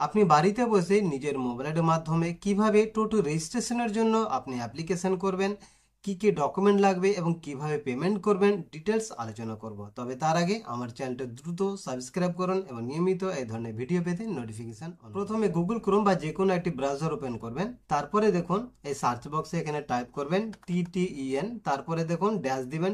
আপনি বাড়িতে বসে নিজের মোবাইলের মাধ্যমে কীভাবে টোটো রেজিস্ট্রেশনের জন্য আপনি অ্যাপ্লিকেশন করবেন, কি কি ডকুমেন্ট লাগবে এবং কীভাবে পেমেন্ট করবেন ডিটেলস আলোচনা করব। তবে তার আগে আমার চ্যানেলটা দ্রুত সাবস্ক্রাইব করুন এবং নিয়মিত এই ধরনের ভিডিও পেতে নোটিফিকেশন প্রথমে গুগল ক্রোম বা যে কোনো একটি ব্রাউজার ওপেন করবেন, তারপরে দেখুন এই সার্চ বক্সে এখানে টাইপ করবেন টিটিইএন তারপরে দেখুন ড্যাশ দিবেন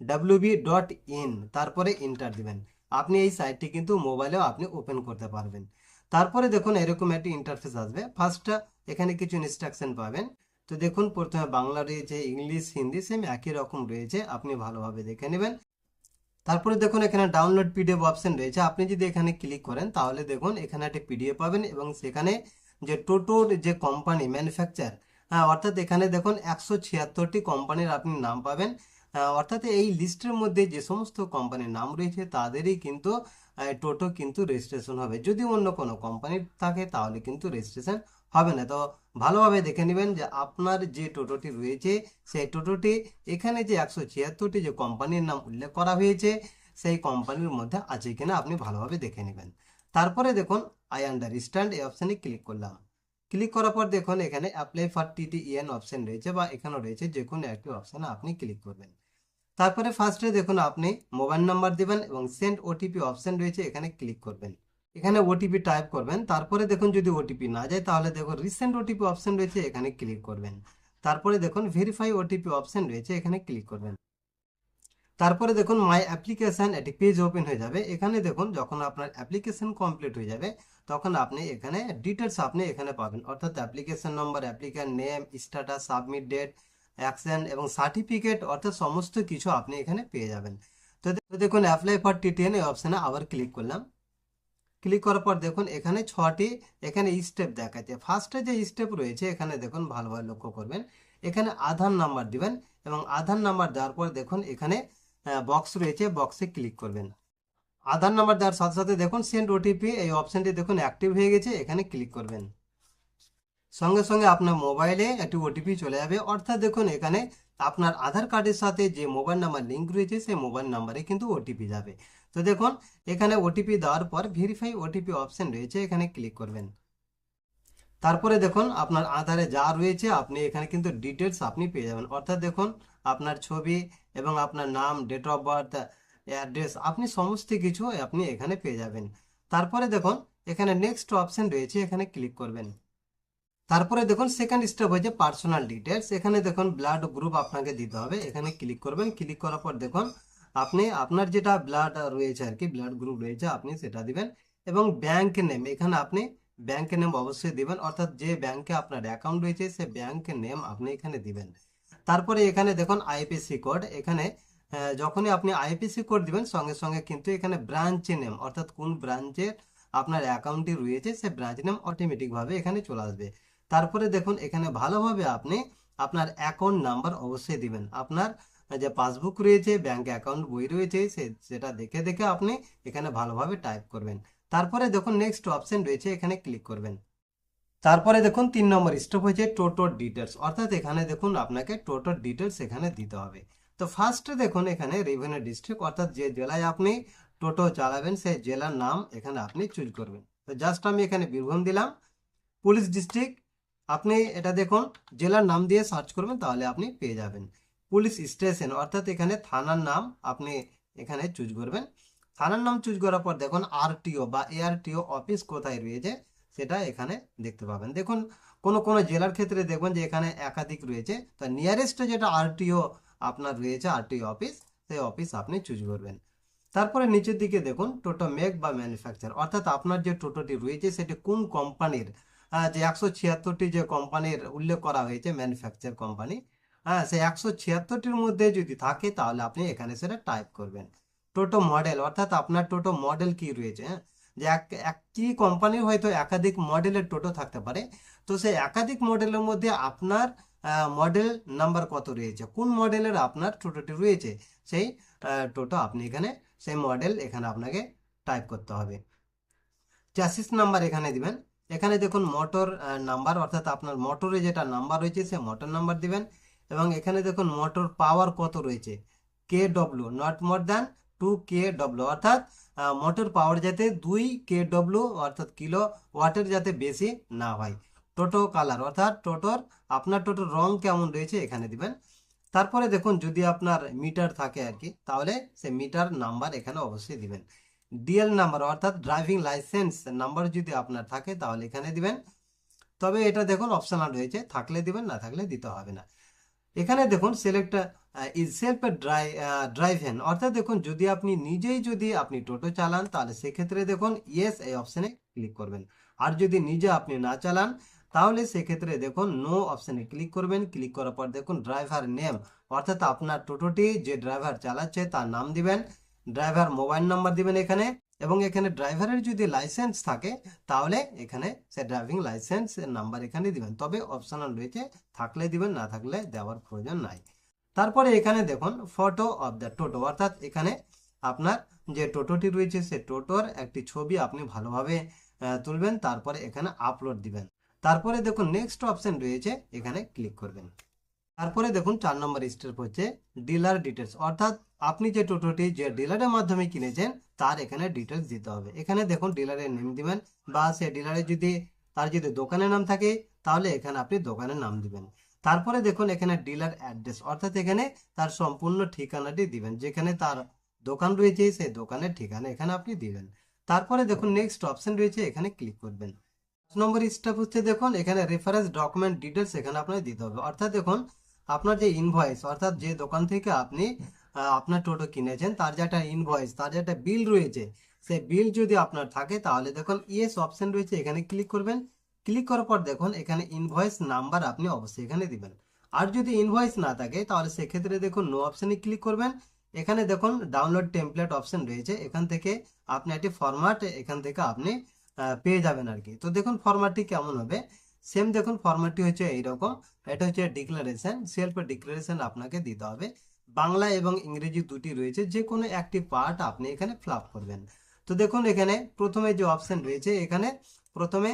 ডাব্লিউবি ডট ইন তারপরে ইন্টার দিবেন। আপনি এই সাইটটি কিন্তু মোবাইলেও আপনি ওপেন করতে পারবেন। তারপরে দেখুন এরকম একটি ইন্টারফেস আসবে। ফার্স্টটা এখানে কিছু ইনস্ট্রাকশন পাবেন। তো দেখুন, প্রথমে বাংলা রয়েছে ইংলিশ হিন্দি সেম একই রকম রয়েছে। আপনি ভালোভাবে দেখে নেবেন। তারপরে দেখুন, এখানে ডাউনলোড পিডিএফ অপশন রয়েছে। আপনি যদি এখানে ক্লিক করেন, তাহলে দেখুন, এখানে একটা পিডিএফ পাবেন এবং সেখানে যে টোটোর যে কোম্পানি ম্যানুফ্যাকচার হ্যাঁ অর্থাৎ এখানে দেখুন, একশো ছিয়াত্তরটি কোম্পানির আপনি নাম পাবেন। অর্থাৎ এই লিস্টের মধ্যে যে সমস্ত কোম্পানির নাম রয়েছে, তাদেরই কিন্তু টোটো কিন্তু রেজিস্ট্রেশন হবে। যদি অন্য কোনো কোম্পানির থাকে, তাহলে কিন্তু রেজিস্ট্রেশন হবে না। তো ভালোভাবে দেখে নেবেন যে আপনার যে টোটোটি রয়েছে, সেই টোটোটি এখানে যে একশো ছিয়াত্তরটি যে কোম্পানির নাম উল্লেখ করা হয়েছে, সেই কোম্পানির মধ্যে আছে কিনা আপনি ভালোভাবে দেখে নেবেন। তারপরে দেখুন আই আন্ডারস্ট্যান্ড এই অপশানে ক্লিক করলাম। ক্লিক করার পর দেখুন, এখানে অ্যাপ্লাই ফর টিটিইএন অপশন রয়েছে বা এখানেও রয়েছে যে কোনো একটি অপশানে আপনি ক্লিক করবেন। তারপরে ফার্স্টে দেখুন আপনি মোবাইল নাম্বার দিবেন এবং সেন্ড ওটিপি অপশন রয়েছে, এখানে ক্লিক করবেন। এখানে ওটিপি টাইপ করবেন, তারপরে দেখুন যদি ওটিপি না যায়, তাহলে দেখুন রিসেন্ট ওটিপি অপশন রয়েছে, এখানে ক্লিক করবেন। তারপরে দেখুন ভেরিফাই ওটিপি অপশন রয়েছে, এখানে ক্লিক করবেন। তারপরে দেখুন মাই অ্যাপ্লিকেশন একটি পেজ ওপেন হয়ে যাবে। এখানে দেখুন যখন আপনার অ্যাপ্লিকেশন কমপ্লিট হয়ে যাবে, তখন আপনি এখানে ডিটেলস আপনি এখানে পাবেন। অর্থাৎ application number applicant name status submit date action এবং সার্টিফিকেট অর্থাৎ সমস্ত কিছু আপনি এখানে পেয়ে যাবেন। তো দেখুন অ্যাপ্লাই ফর টিটিএন এই অপশানে আবার ক্লিক করলাম। ক্লিক করার পর দেখুন, এখানে ছটি, এখানে স্টেপ দেখাচ্ছে ফার্স্টে যে স্টেপ রয়েছে, এখানে দেখুন, ভালোভাবে লক্ষ্য করবেন। এখানে আধার নাম্বার দিবেন এবং আধার নাম্বার দেওয়ার পর দেখুন, এখানে বক্স রয়েছে বক্সে ক্লিক করবেন। আধার নাম্বার দেওয়ার সাথে সাথে দেখুন সেন্ড ওটিপি এই অপশানটি দেখুন অ্যাক্টিভ হয়ে গেছে, এখানে ক্লিক করবেন। সঙ্গে সঙ্গে আপনার মোবাইলে একটি ওটিপি চলে যাবে। অর্থাৎ দেখুন, এখানে আপনার আধার কার্ডের সাথে যে মোবাইল নাম্বার লিঙ্ক রয়েছে, সেই মোবাইল নাম্বারে কিন্তু ওটিপি যাবে। তো দেখুন, এখানে ওটিপি দেওয়ার পর ভেরিফাই ওটিপি অপশন রয়েছে, এখানে ক্লিক করবেন। তারপরে দেখুন, আপনার আধারে যা রয়েছে, আপনি এখানে কিন্তু ডিটেলস আপনি পেয়ে যাবেন। অর্থাৎ দেখুন, আপনার ছবি এবং আপনার নাম ডেট অফ বার্থ অ্যাড্রেস আপনি সমস্ত কিছু আপনি এখানে পেয়ে যাবেন। তারপরে দেখুন, এখানে নেক্সট অপশন রয়েছে, এখানে ক্লিক করবেন। তারপরে দেখুন সেকেন্ড স্টেপ হয়েছে পার্সোনাল ডিটেলস এখানে দেখুন ব্লাড গ্রুপ আপনাকে দিতে হবে। এখানে ক্লিক করবেন। ক্লিক করার পর দেখুন আপনি, আপনার যেটা ব্লাড রয়েছে আর কি ব্লাড গ্রুপ রয়েছে, আপনি সেটা দিবেন। এবং ব্যাংক নেম এখানে আপনি ব্যাংক নেম অবশ্যই দিবেন। অর্থাৎ যে ব্যাংকে আপনার অ্যাকাউন্ট রয়েছে, সে ব্যাংক নেম আপনি এখানে দিবেন। তারপরে এখানে দেখুন আইপিসি কোড এখানে যখনই আপনি আইপিসি কোড দিবেন, সঙ্গে সঙ্গে কিন্তু এখানে ব্রাঞ্চ নেম অর্থাৎ কোন ব্রাঞ্চের আপনার অ্যাকাউন্টটি রয়েছে, সে ব্রাঞ্চ নেম অটোমেটিকভাবে এখানে চলে আসবে। তারপরে দেখুন, এখানে ভালোভাবে আপনি আপনার অ্যাকাউন্ট নাম্বার অবশ্যই দিবেন। আপনার যে পাসবুক রয়েছে ব্যাংক অ্যাকাউন্ট বই রয়েছে, সে, সেটা দেখে দেখে আপনি এখানে ভালোভাবে টাইপ করবেন। তারপরে দেখুন নেক্সট অপশন রয়েছে, এখানে ক্লিক করবেন। তারপরে দেখুন, তিন নম্বর স্টেপ হয়েছে টোটোর ডিটেলস অর্থাৎ এখানে দেখুন, আপনাকে টোটোর ডিটেলস এখানে দিতে হবে। তো ফার্স্টে দেখুন, এখানে রেভিনিউ ডিস্ট্রিক্ট অর্থাৎ যে জেলায় আপনি টোটো চালাবেন, সেই জেলার নাম এখানে আপনি চুজ করবেন। তো জাস্ট আমি এখানে বীরভূম দিলাম। পুলিশ ডিস্ট্রিক্ট আপনি এটা দেখুন, জেলার নাম দিয়ে সার্চ করবেন, তাহলে আপনি পেয়ে যাবেন। পুলিশ স্টেশন, অর্থাৎ এখানে থানার নাম আপনি এখানে চুজ করবেন। থানার নাম চুজ করার পর দেখুন আরটিও বা এআরটিও অফিস কোথায় রয়েছে, সেটা এখানে দেখতে পাবেন। দেখুন, কোনো কোনো জেলার ক্ষেত্রে দেখবেন যে এখানে একাধিক রয়েছে। তো নিয়ারেস্ট যেটা আরটিও আপনার রয়েছে আরটিও অফিস সেই অফিস আপনি চুজ করবেন। তারপরে নিচের দিকে দেখুন টোটো মেক বা ম্যানুফ্যাকচার অর্থাৎ আপনার যে টোটোটি রয়েছে, সেটি কোন কোম্পানির যে একশো ছিয়াত্তরটি যে কোম্পানির উল্লেখ করা হয়েছে ম্যানুফ্যাকচার কোম্পানি হ্যাঁ সেই একশো ছিয়াত্তরটির মধ্যে যদি থাকে, তাহলে আপনি এখানে সেটা টাইপ করবেন। টোটো মডেল অর্থাৎ আপনার টোটো মডেল কি রয়েছে হ্যাঁ? যে এক, একটি কোম্পানির হয়তো একাধিক মডেলের টোটো থাকতে পারে। তো সেই একাধিক মডেলের মধ্যে আপনার মডেল নাম্বার কত রয়েছে? কোন মডেলের আপনার টোটোটি রয়েছে? সেই টোটো আপনি এখানে, সেই মডেল এখানে আপনাকে টাইপ করতে হবে। চ্যাসিস নাম্বার এখানে দিবেন। এখানে দেখুন মোটর নাম্বার অর্থাৎ আপনার মোটরে যেটা নাম্বার রয়েছে, সে মোটর নাম্বার দিবেন। এবং এখানে দেখুন মোটর পাওয়ার কত রয়েছে? K W not more than two K W অর্থাৎ মোটর পাওয়ার যাতে দুই কে ডব্লিউ অর্থাৎ কিলো ওয়াটের যাতে বেশি না হয়। টোটো কালার অর্থাৎ টোটোর আপনার টোটোর রং কেমন রয়েছে এখানে দিবেন। তারপরে দেখুন যদি আপনার মিটার থাকে আর কি, তাহলে সে মিটার নাম্বার এখানে অবশ্যই দিবেন। ডিএল নাম্বার অর্থাৎ ড্রাইভিং লাইসেন্স নাম্বার যদি আপনার থাকে, তাহলে এখানে দিবেন। তবে এটা দেখুন অপশনাল রয়েছে। থাকলে দিবেন, না থাকলে দিতে হবে না। এখানে দেখুন select is self dry driven অর্থাৎ দেখুন, যদি আপনি নিজেই যদি আপনি টোটো চালান, তাহলে সেক্ষেত্রে দেখুন ইয়েস এই অপশানে ক্লিক করবেন। আর যদি নিজে আপনি না চালান, তাহলে সেক্ষেত্রে দেখুন নো অপশানে ক্লিক করবেন। ক্লিক করার পর দেখুন ড্রাইভার নেম অর্থাৎ আপনার টোটোটি যে ড্রাইভার চালাচ্ছে, তার নাম দিবেন। ড্রাইভার মোবাইল নাম্বার দিবেন এখানে এবং এখানে ড্রাইভারের যদি লাইসেন্স থাকে, তাহলে এখানে সে ড্রাইভিং লাইসেন্স নাম্বার এখানে দিবেন। তবে অপশনাল রয়েছে থাকলে দিবেন, না থাকলে দেওয়ার প্রয়োজন নাই। তারপরে এখানে দেখুন ফটো অফ দ্য টোটো অর্থাৎ এখানে আপনার যে টোটোটি রয়েছে, সে টোটোর একটি ছবি আপনি ভালোভাবে তুলবেন, তারপরে এখানে আপলোড দিবেন। তারপরে দেখুন নেক্সট অপশন রয়েছে, এখানে ক্লিক করবেন। তারপরে দেখুন, চার নম্বর স্টেপ হচ্ছে ডিলার ডিটেলস অর্থাৎ আপনি যে টোটোটি যে ডিলারের মাধ্যমে কিনেছেন, তার এখানে ডিটেলস দিতে হবে। এখানে দেখুন ডিলারের নেম দিবেন বা সে ডিলারের যদি, তার যদি দোকানের নাম থাকে, তাহলে এখানে আপনি দোকানের নাম দিবেন। তারপরে দেখুন এখানে ডিলার অ্যাড্রেস অর্থাৎ এখানে তার সম্পূর্ণ ঠিকানাটি দিবেন। যেখানে তার দোকান রয়েছে, সেই দোকানের ঠিকানা এখানে আপনি দিবেন। তারপরে দেখুন নেক্সট অপশন রয়েছে, এখানে ক্লিক করবেন। নম্বর স্টেপ হচ্ছে দেখুন, এখানে রেফারেন্স ডকুমেন্ট ডিটেলস এখানে আপনাকে দিতে হবে। অর্থাৎ দেখুন, আপনার যে ইনভয়েস অর্থাৎ যে দোকান থেকে আপনি আপনার টোটো কিনেছেন, তার যে একটা ইনভয়েস তার যে একটা বিল রয়েছে, সেই বিল যদি আপনার থাকে, তাহলে দেখুন ইয়েস অপশন রয়েছে, এখানে ক্লিক করবেন। ক্লিক করার পর দেখুন, এখানে ইনভয়েস নাম্বার আপনি অবশ্যই এখানে দিবেন। আর যদি ইনভয়েস না থাকে, তাহলে সেক্ষেত্রে দেখুন নো অপশনে ক্লিক করবেন। এখানে দেখুন ডাউনলোড টেমপ্লেট অপশন রয়েছে, এখান থেকে আপনি একটি ফরম্যাট এখান থেকে আপনি পেয়ে যাবেন আর কি। তো দেখুন ফরম্যাটটি কেমন হবে? সেম দেখুন ফরম্যাটটি হচ্ছে এইরকম, এটা হচ্ছে ডিক্লারেশন সেলফ ডিক্লারেশন আপনাকে দিতে হবে। বাংলা এবং ইংরেজি দুটি রয়েছে যে কোনো একটি পার্ট আপনি এখানে ফিল করবেন। তো দেখুন এখানে প্রথমে যে অপশন রয়েছে, এখানে প্রথমে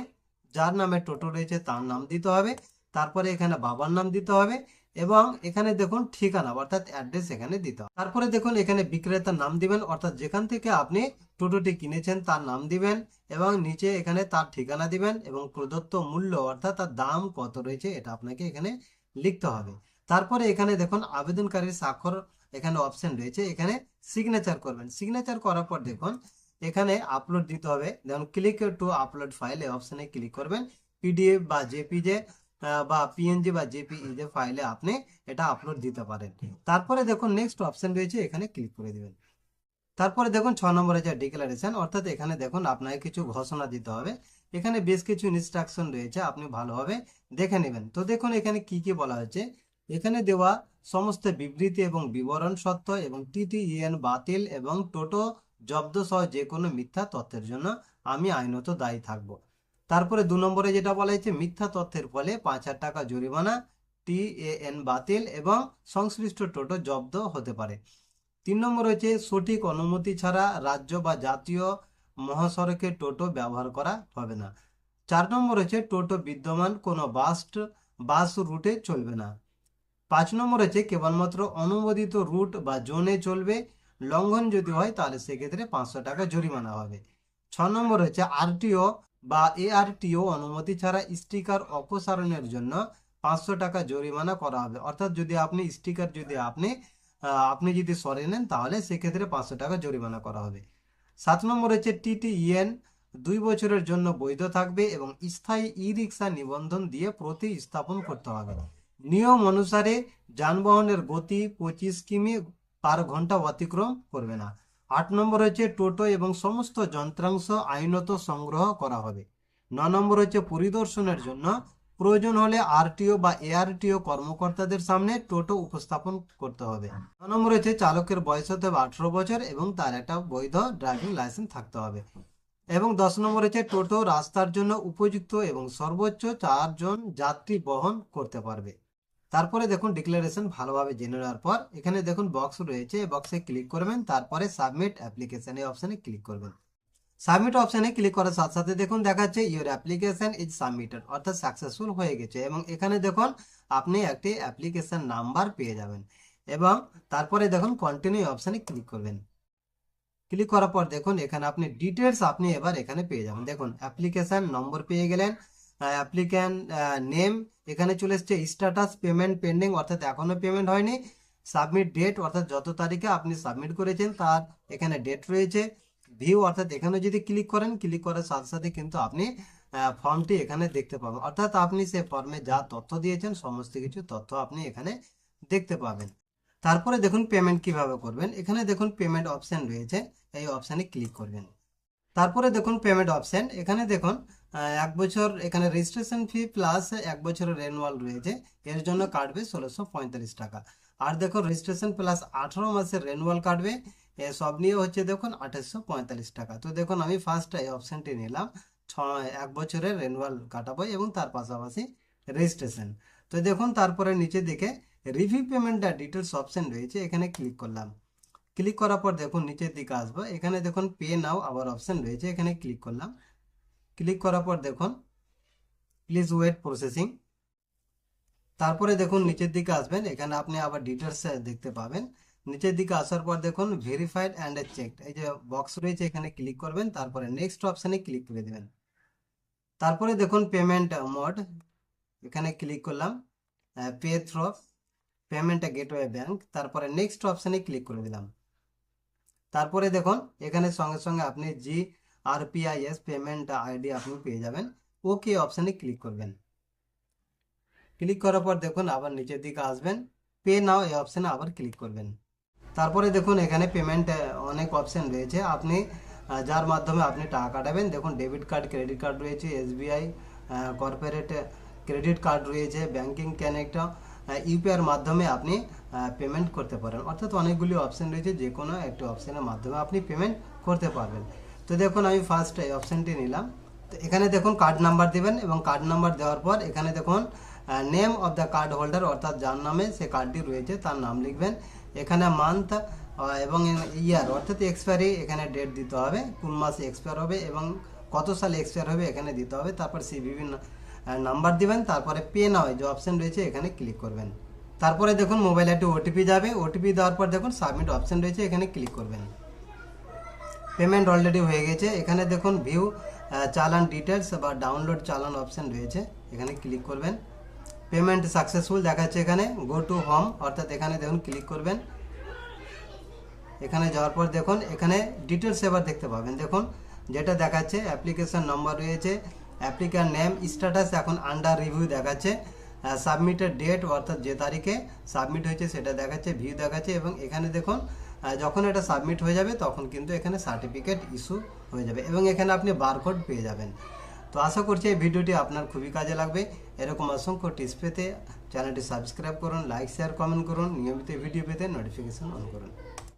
যার নামে টোটো রয়েছে তার নাম দিতে হবে, তারপরে এখানে বাবার নাম দিতে হবে এবং এখানে দেখুন ঠিকানা, অর্থাৎ অ্যাড্রেস এখানে দিতে হবে। তারপরে দেখুন এখানে বিক্রেতার নাম দিবেন, অর্থাৎ যেখান থেকে আপনি টোটোটি কিনেছেন তার নাম দিবেন এবং নিচে এখানে তার ঠিকানা দিবেন এবং প্রদত্ত মূল্য, অর্থাৎ তার দাম কত রয়েছে, এটা আপনাকে এখানে লিখতে হবে। তারপরে এখানে দেখুন আবেদনকারীর স্বাক্ষর এখানে অপশন রয়েছে। এখানে সিগনেচার করবেন। সিগনেচার করার পর দেখুন, এখানে আপলোড দিতে হবে। দেখুন ক্লিক টু আপলোড ফাইল এই অপশনে ক্লিক করবেন। পিডিএফ বা জেপিজে বা পিএনজি বা জেপিইজে ফাইলে আপনি এটা আপলোড দিতে পারেন। তারপরে দেখুন নেক্সট অপশন রয়েছে, এখানে ক্লিক করে দেবেন। তারপরে দেখুন, ছ নম্বরে যে ডিক্লারেশন অর্থাৎ এখানে দেখুন, আপনাকে কিছু ঘোষণা দিতে হবে। এখানে বেশ কিছু ইনস্ট্রাকশন রয়েছে, আপনি ভালোভাবে দেখে নেবেন। তো দেখুন, এখানে কি কি বলা হয়েছে? এখানে দেওয়া সমস্ত বিবৃতি এবং বিবরণ সত্য এবং টিটিইএন বাতিল এবং টোটো জব্দ সহ যে কোনো মিথ্যা তথ্যের জন্য আমি আইনত দায়ী থাকব। তারপরে দু নম্বরে যেটা বলা হয়েছে, মিথ্যা তথ্যের ফলে পাঁচ হাজার টাকা জরিমানা, টিএএন বাতিল এবং সংশ্লিষ্ট টোটো জব্দ হতে পারে। তিন নম্বর হচ্ছে, সঠিক অনুমতি ছাড়া রাজ্য বা জাতীয় মহাসড়কে টোটো ব্যবহার করা হবে না। চার নম্বর হচ্ছে, টোটো বিদ্যমান কোনো বাস বাস রুটে চলবে না। পাঁচ নম্বর হচ্ছে কেবলমাত্র অনুমোদিত রুট বা জোনে চলবে, লঙ্ঘন যদি হয় তাহলে সেক্ষেত্রে পাঁচশো টাকা জরিমানা হবে। ছ নম্বর হচ্ছে আরটিও বা এআরটিও অনুমতি ছাড়া স্টিকার অপসারণের জন্য পাঁচশো টাকা জরিমানা করা হবে। অর্থাৎ যদি আপনি স্টিকার যদি আপনি আপনি যদি সরে নেন তাহলে সেক্ষেত্রে পাঁচশো টাকা জরিমানা করা হবে। সাত নম্বর হচ্ছে টিটিইএন, দুই বছরের জন্য বৈধ থাকবে এবং স্থায়ী ই রিক্সা নিবন্ধন দিয়ে প্রতিস্থাপন করতে হবে। নিয়ম অনুসারে যানবাহনের গতি পঁচিশ কিমি পার ঘণ্টা অতিক্রম করবে না। আট নম্বর হচ্ছে টোটো এবং সমস্ত যন্ত্রাংশ আইনত সংগ্রহ করা হবে। ন নম্বর হচ্ছে পরিদর্শনের জন্য। প্রয়োজন হলে আরটিও বা এআরটিও কর্মকর্তাদের সামনে টোটো উপস্থাপন করতে হবে। ন নম্বর হচ্ছে চালকের বয়স হতে হবে আঠারো বছর এবং তার একটা বৈধ ড্রাইভিং লাইসেন্স থাকতে হবে। এবং দশ নম্বর হচ্ছে টোটো রাস্তার জন্য উপযুক্ত এবং সর্বোচ্চ চারজন যাত্রী বহন করতে পারবে। তারপরে দেখুন ডিক্লারেশন ভালোভাবে জেনে নেওয়ার পর, এখানে দেখুন বক্স রয়েছে বক্সে ক্লিক করবেন, তারপরে সাবমিট অ্যাপ্লিকেশন এই অপশনে ক্লিক করবেন। সাবমিট অপশানে ক্লিক করার সাথে সাথে দেখুন দেখাচ্ছে ইউর অ্যাপ্লিকেশন ইজ সাবমিটেড অর্থাৎ সাকসেসফুল হয়ে গেছে এবং এখানে দেখুন আপনি একটি অ্যাপ্লিকেশন নাম্বার পেয়ে যাবেন এবং তারপরে দেখুন কন্টিনিউ অপশানে ক্লিক করবেন। ক্লিক করার পর দেখুন এখানে আপনি ডিটেলস আপনি এবার এখানে পেয়ে যাবেন। দেখুন অ্যাপ্লিকেশন নম্বর পেয়ে গেলেন অ্যাপ্লিক্যান্ট নেম এখানে চলে এসছে স্ট্যাটাস পেমেন্ট পেন্ডিং অর্থাৎ এখনও পেমেন্ট হয়নি। সাবমিট ডেট অর্থাৎ যত তারিখে আপনি সাবমিট করেছেন, তার এখানে ডেট রয়েছে। ভিউ অর্থাৎ এখানে যদি ক্লিক করেন ক্লিক করার সাথে সাথে কিন্তু আপনি ফর্মটি এখানে দেখতে পাবেন। অর্থাৎ আপনি সে ফর্মে যা তথ্য দিয়েছেন, সমস্ত কিছু তথ্য আপনি এখানে দেখতে পাবেন। তারপরে দেখুন পেমেন্ট কীভাবে করবেন। এখানে দেখুন পেমেন্ট অপশন রয়েছে। এই অপশানে ক্লিক করবেন। তারপরে দেখুন পেমেন্ট অপশান এখানে দেখুন এক বছর এখানে রেজিস্ট্রেশন ফি প্লাস এক বছরের রেনুয়াল রয়েছে। এর জন্য কাটবে ষোলোশো পঁয়তাল্লিশ টাকা। আর দেখুন রেজিস্ট্রেশন প্লাস আঠারো মাসের রেনুয়াল কাটবে। সব নিয়ে হচ্ছে দেখুন আঠাশশো পঁয়তাল্লিশ টাকা। তো দেখুন, আমি ফার্স্ট এই অপশানটি নিলাম। ছ এক বছরের রেনুয়াল কাটাবো এবং তার পাশাপাশি রেজিস্ট্রেশন তো দেখুন, তারপরে নিচে দিকে রিভিউ পেমেন্টটা ডিটেলস অপশন রয়েছে। এখানে ক্লিক করলাম। ক্লিক করার পর দেখুন, নিচের দিকে আসব। এখানে দেখুন পে নাও আবার অপশন রয়েছে। এখানে ক্লিক করলাম। ক্লিক করার পর দেখুন প্লিজ ওয়েট প্রসেসিং তারপরে দেখুন, নিচের দিকে আসবেন, এখানে আপনি আবার ডিটেলস দেখতে পাবেন। নিচের দিকে আসার পর দেখুন ভেরিফাইড অ্যান্ড চেক এই যে বক্স রয়েছে, এখানে ক্লিক করবেন, তারপরে নেক্সট অপশানে ক্লিক করে দেবেন। তারপরে দেখুন পেমেন্ট মোড এখানে ক্লিক করলাম pay through payment gateway bank তারপরে নেক্সট অপশানে ক্লিক করে দিলাম। তারপরে দেখুন, এখানে সঙ্গে সঙ্গে আপনি G R PIS payment ID আপনি পেয়ে যাবেন। ওকে অপশানে ক্লিক করবেন। ক্লিক করার পর দেখুন আবার নিচের দিকে আসবেন। পে নাও এই অপশানে আবার ক্লিক করবেন। তারপরে দেখুন এখানে পেমেন্ট অনেক অপশান রয়েছে। আপনি যার মাধ্যমে আপনি টাকা কাটাবেন। দেখুন ডেবিট কার্ড ক্রেডিট কার্ড রয়েছে এসবিআই কর্পোরেট ক্রেডিট কার্ড রয়েছে ব্যাংকিং কানেক্ট ইউপিআইয়ের মাধ্যমে আপনি পেমেন্ট করতে পারেন। অর্থাৎ অনেকগুলি অপশান রয়েছে। যে কোনো একটি অপশানের মাধ্যমে আপনি পেমেন্ট করতে পারবেন। তো দেখুন, আমি ফার্স্ট এই অপশানটি নিলাম। তো এখানে দেখুন কার্ড নাম্বার দিবেন এবং কার্ড নাম্বার দেওয়ার পর এখানে দেখুন name of the card holder অর্থাৎ যার নামে সে কার্ডটি রয়েছে, তার নাম লিখবেন। এখানে মান্থ এবং ইয়ার অর্থাৎ এক্সপায়ারি এখানে ডেট দিতে হবে। কোন মাসে এক্সপায়ার হবে এবং কত সালে এক্সপায়ার হবে এখানে দিতে হবে। তারপর বিভিন্ন নাম্বার দিবেন, তারপরে পে নাও যে অপশন রয়েছে, এখানে ক্লিক করবেন। তারপরে দেখুন মোবাইলে একটি ওটিপি যাবে। ওটিপি দেওয়ার পর দেখুন সাবমিট অপশন রয়েছে, এখানে ক্লিক করবেন। পেমেন্ট অলরেডি হয়ে গেছে। এখানে দেখুন ভিউ চালান ডিটেলস বা ডাউনলোড চালান অপশন রয়েছে। এখানে ক্লিক করবেন। পেমেন্ট সাকসেসফুল দেখাচ্ছে এখানে। গো টু হোম অর্থাৎ এখানে দেখুন ক্লিক করবেন। এখানে যাওয়ার পর দেখুন, এখানে ডিটেলস এবার দেখতে পাবেন। দেখুন, যেটা দেখাচ্ছে অ্যাপ্লিকেশন নম্বর রয়েছে অ্যাপ্লিকার নেম স্ট্যাটাস এখন আন্ডার রিভিউ দেখাচ্ছে। সাবমিটের ডেট অর্থাৎ যে তারিখে সাবমিট হয়েছে, সেটা দেখাচ্ছে ভিউ দেখাচ্ছে এবং এখানে দেখুন যখন এটা সাবমিট হয়ে যাবে, তখন কিন্তু এখানে সার্টিফিকেট ইস্যু হয়ে যাবে এবং এখানে আপনি বারকোড পেয়ে যাবেন। তো আশা করছি এই ভিডিওটি আপনার খুবই কাজে লাগবে। এরকম অসংখ্য টিপস পেতে চ্যানেলটি সাবস্ক্রাইব করুন লাইক শেয়ার কমেন্ট করুন। নিয়মিত ভিডিও পেতে নোটিফিকেশন অন করুন।